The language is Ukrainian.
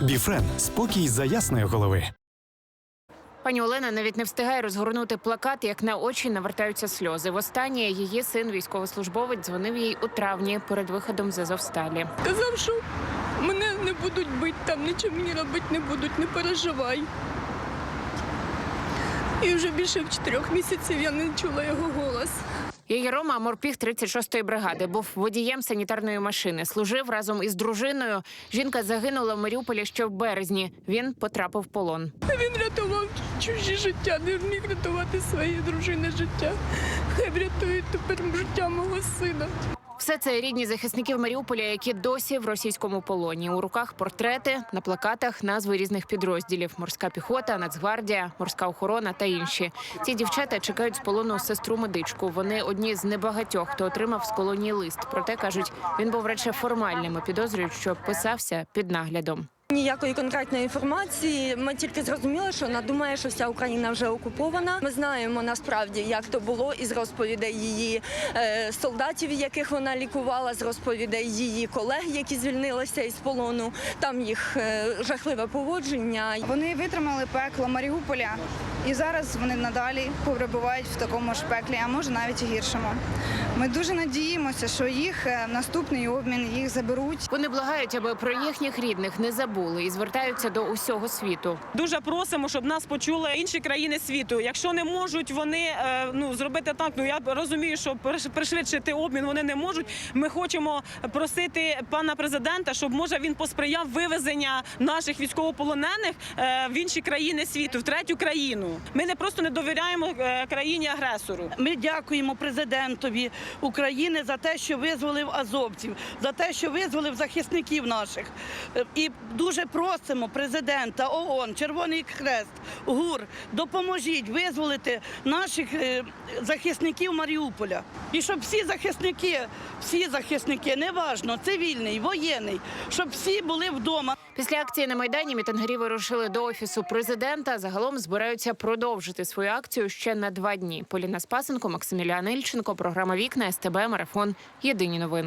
Біфрен спокій за ясної голови. Пані Олена навіть не встигає розгорнути плакат, як на очі навертаються сльози. Востаннє її син, військовослужбовець, дзвонив їй у травні перед виходом з Азовсталі. Казав, що мене не будуть бити там, нічого мені робити не будуть, не переживай. І вже більше чотирьох місяців я не чула його голос. Її Рома морпіг 36-ї бригади, був водієм санітарної машини. Служив разом із дружиною. Жінка загинула в Маріуполі ще в березні. Він потрапив в полон. Він рятував чужі життя, не міг рятувати своєї дружини життя. Хай врятує тепер життя мого сина. Все це рідні захисників Маріуполя, які досі в російському полоні. У руках портрети, на плакатах назви різних підрозділів: морська піхота, Нацгвардія, морська охорона та інші. Ці дівчата чекають з полону сестру медичку. Вони одні з небагатьох, хто отримав з колонії лист. Проте кажуть, він був радше формальним і підозрюють, що писався під наглядом. Ніякої конкретної інформації. Ми тільки зрозуміли, що вона думає, що вся Україна вже окупована. Ми знаємо насправді, як то було із розповідей її е, солдатів, яких вона лікувала, з розповідей її колег, які звільнилися із полону. Там їх е, жахливе поводження. Вони витримали пекло Маріуполя, і зараз вони надалі перебувають в такому ж пеклі, а може навіть і гіршому. Ми дуже надіємося, що їх е, наступний обмін їх заберуть. Вони благають, аби про їхніх рідних не забули і звертаються до усього світу. Дуже просимо, щоб нас почули інші країни світу. Якщо не можуть вони е, ну зробити так, ну я розумію, що пришвидшити обмін вони не можуть. Ми хочемо просити пана президента, щоб може він посприяв вивезення наших військовополонених е, в інші країни світу, в третю країну. Ми не просто не довіряємо е, країні агресору. Ми дякуємо президентові України за те, що визволив азовців, за те, що визволив захисників наших. Е, І дуже просимо президента ООН, Червоний Хрест, ГУР, допоможіть визволити наших е, захисників Маріуполя. І щоб всі захисники, всі захисники, неважно, цивільний, воєнний, щоб всі були вдома. Після акції на майдані мітингарі вирушили до офісу президента. Загалом збираються продовжити свою акцію ще на два дні. Поліна Спасенко, Максимілян Ільченко, програма Вікна СТБ Марафон. Єдині новини.